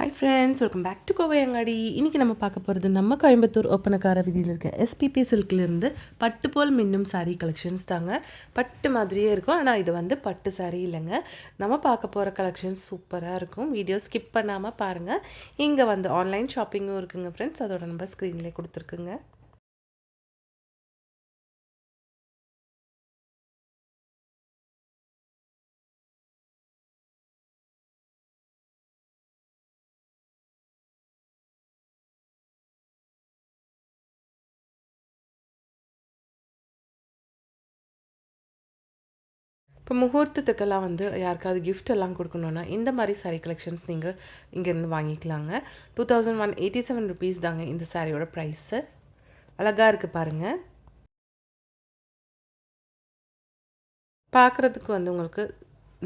Hi friends welcome back to Kovaiyangadi இன்றைக்கி நம்ம பார்க்க போகிறது நம்ம கோயம்புத்தூர் ஒப்பனக்கார விதியில் இருக்க எஸ்பிபி சில்க்லேருந்து பட்டு போல் மின்னும் சாரீ கலெக்ஷன்ஸ் தாங்க. பட்டு மாதிரியே இருக்கும். ஆனால் இது வந்து பட்டு சாரீ இல்லைங்க. நம்ம பார்க்க போகிற கலெக்ஷன்ஸ் சூப்பராக இருக்கும். வீடியோ ஸ்கிப் பண்ணாமல் பாருங்கள் இங்கே வந்து ஆன்லைன் ஷாப்பிங்கும் இருக்குங்க ஃப்ரெண்ட்ஸ் அதோட நம்பர் ஸ்க்ரீன்லேயே கொடுத்துருக்குங்க. இப்போ முகூர்த்தத்துக்கெல்லாம் வந்து யாருக்காவது கிஃப்ட் எல்லாம் கொடுக்கணுன்னா இந்த மாதிரி சாரீ கலெக்ஷன்ஸ் நீங்கள் இங்கேருந்து வாங்கிக்கலாங்க. Two thousand one eighty seven rupees தாங்க இந்த சாரியோட ப்ரைஸு அழகாக இருக்குது பாருங்கள் பார்க்குறதுக்கு வந்து உங்களுக்கு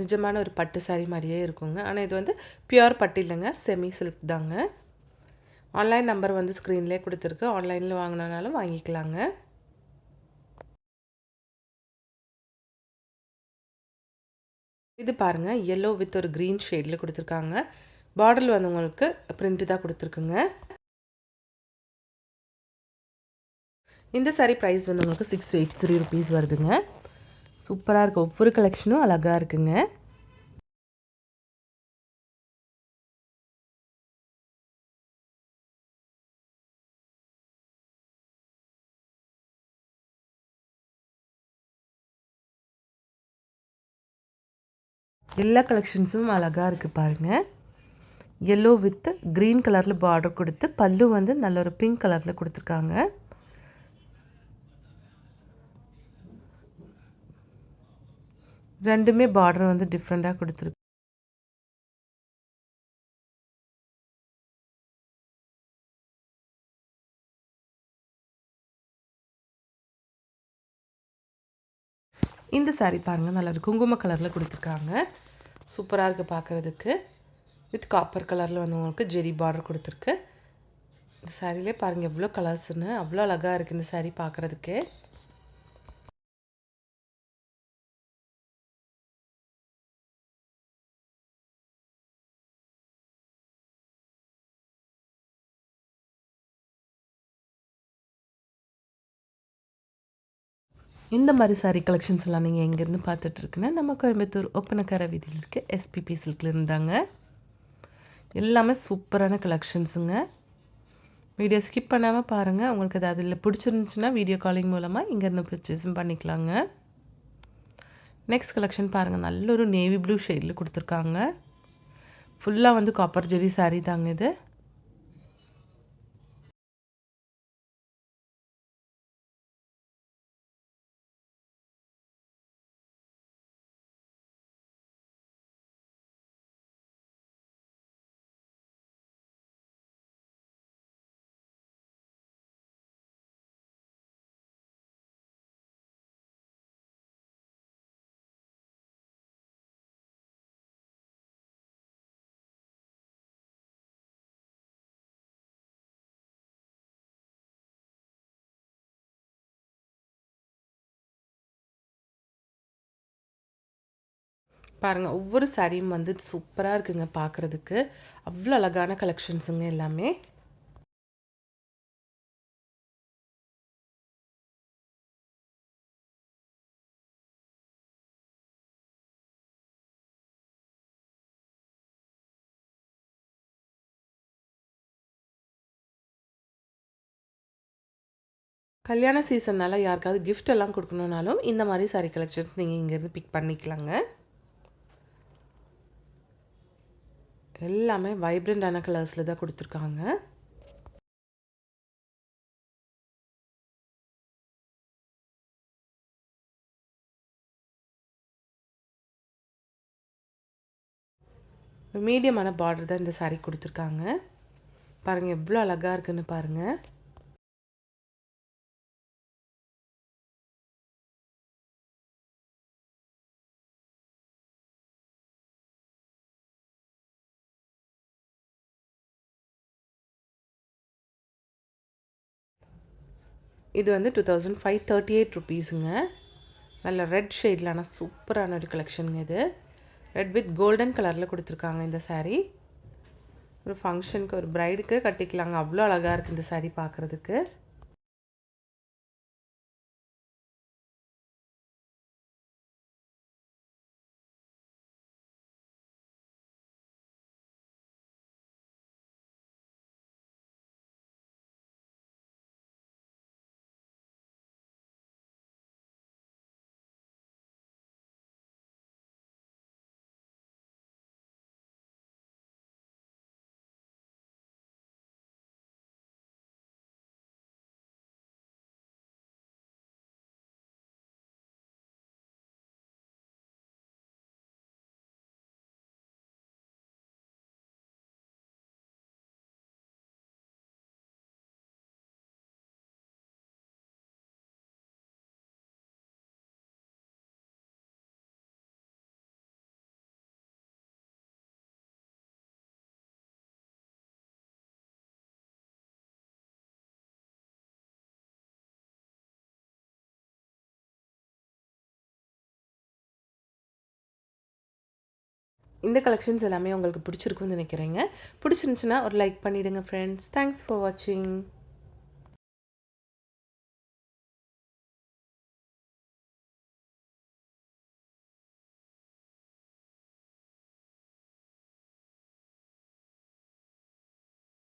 நிஜமான ஒரு பட்டு சாரீ மாதிரியே இருக்குங்க. ஆனால் இது வந்து பியூர் பட்டு இல்லைங்க செமி சில்க் தாங்க. ஆன்லைன் நம்பர் வந்து ஸ்க்ரீன்லேயே கொடுத்துருக்கு. ஆன்லைனில் வாங்கினாலும் வாங்கிக்கலாங்க. இது பாருங்கள் எல்லோ வித் ஒரு க்ரீன் ஷேடில் கொடுத்துருக்காங்க. பார்டர் வந்தவங்களுக்கு பிரிண்ட் பிரிண்ட்டு தான் கொடுத்துருக்குங்க. இந்த சாரீ ப்ரைஸ் வந்து உங்களுக்கு சிக்ஸ் எயிட்டி த்ரீ ருபீஸ் வருதுங்க. சூப்பராக இருக்குது ஒவ்வொரு கலெக்ஷனும் அழகாக இருக்குங்க. எல்லா கலெக்ஷன்ஸும் அழகாக இருக்குது பாருங்கள் எல்லோ வித் க்ரீன் கலரில் பார்டர் கொடுத்து பல்லு வந்து நல்ல ஒரு பிங்க் கலரில் கொடுத்துருக்காங்க. ரெண்டுமே பார்டர் வந்து டிஃப்ரெண்ட்டாக கொடுத்துருக்கு. இந்த சாரீ பாருங்கள் நல்லா இருக்கு குங்கும கலரில் கொடுத்துருக்காங்க. சூப்பராக இருக்குது பார்க்குறதுக்கு வித் காப்பர் கலரில் வந்து உங்களுக்கு ஜெரி பார்டர் கொடுத்துருக்கு. இந்த சாரிலே பாருங்கள் எவ்வளோ கலர்ஸ்னு அவ்வளோ அழகாக இருக்குது இந்த சாரீ பார்க்குறதுக்கு இந்த மாதிரி சாரீ கலெக்ஷன்ஸ் எல்லாம் நீங்கள் எங்கேருந்து பார்த்துட்ருக்குன்னா நம்ம கோயம்புத்தூர் ஒப்பனக்கார வீதியில் இருக்க எஸ்பிபி சில்கில் இருந்தாங்க. எல்லாமே சூப்பரான கலெக்ஷன்ஸுங்க வீடியோ ஸ்கிப் பண்ணாமல் பாருங்கள் உங்களுக்கு அது அதில் பிடிச்சிருந்துச்சுன்னா வீடியோ காலிங் மூலமாக இங்கேருந்து பர்ச்சேஸும் பண்ணிக்கலாங்க. நெக்ஸ்ட் கலெக்ஷன் பாருங்கள் நல்ல ஒரு நேவி ப்ளூ ஷேடில் கொடுத்துருக்காங்க. ஃபுல்லாக வந்து காப்பர் ஜெரி சாரீ தாங்க இது. பாருங்கள் ஒவ்வொரு சாரியும் வந்து சூப்பராக இருக்குங்க பார்க்குறதுக்கு அவ்வளோ அழகான கலெக்ஷன்ஸுங்க எல்லாமே. கல்யாண சீசன்னால் யாருக்காவது கிஃப்ட் எல்லாம் கொடுக்கணுன்னாலும் இந்த மாதிரி சாரீ கலெக்ஷன்ஸ் நீங்கள் இங்கேருந்து பிக் பண்ணிக்கலாங்க. எல்லாமே வைப்ரண்டான கலர்ஸில் தான் கொடுத்துருக்காங்க. மீடியமான பார்டர் தான் இந்த சாரீ கொடுத்துருக்காங்க. பாருங்கள் எவ்வளோ அழகாக இருக்குன்னு பாருங்கள் இது வந்து two thousand five thirty eight ருபீஸுங்க நல்ல ரெட் ஷேடில் ஆனால் சூப்பரான ஒரு கலெக்ஷனுங்க இது. ரெட் வித் கோல்டன் கலரில் கொடுத்துருக்காங்க இந்த சாரீ ஒரு ஃபங்க்ஷனுக்கு ஒரு ப்ரைடுக்கு கட்டிக்கலாங்க. அவ்வளோ அழகாக இருக்குது இந்த சாரீ பார்க்குறதுக்கு இந்த கலெக்ஷன்ஸ் எல்லாமே உங்களுக்கு பிடிச்சிருக்குன்னு நினைக்கிறேங்க. பிடிச்சிருந்துச்சுன்னா ஒரு லைக் பண்ணிவிடுங்க ஃப்ரெண்ட்ஸ் தேங்க்ஸ் ஃபார் வாட்சிங்